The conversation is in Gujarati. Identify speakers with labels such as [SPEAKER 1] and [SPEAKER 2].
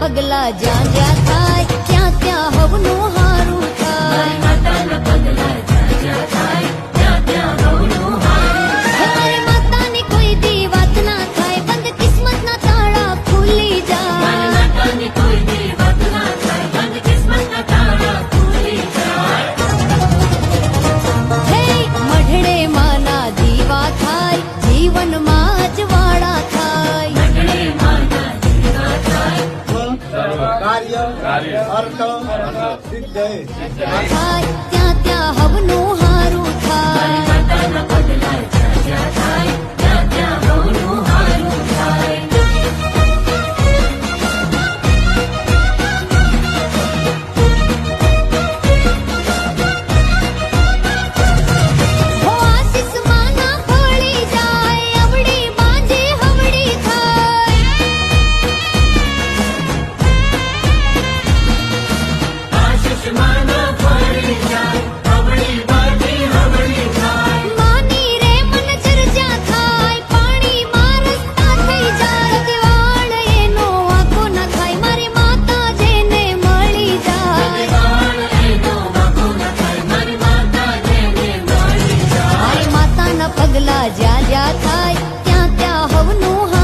[SPEAKER 1] પગલા જ્યાં જ્યાં થાય ત્યાં ત્યાં હવનું હારું થાય માતાની કોઈ દી વાત ના થાય બંધ કિસ્મતના તાળા ખુલી જાય हर का सिद्ध है જ્યાં જ્યાં થાય
[SPEAKER 2] ત્યાં ત્યાં
[SPEAKER 1] હવનું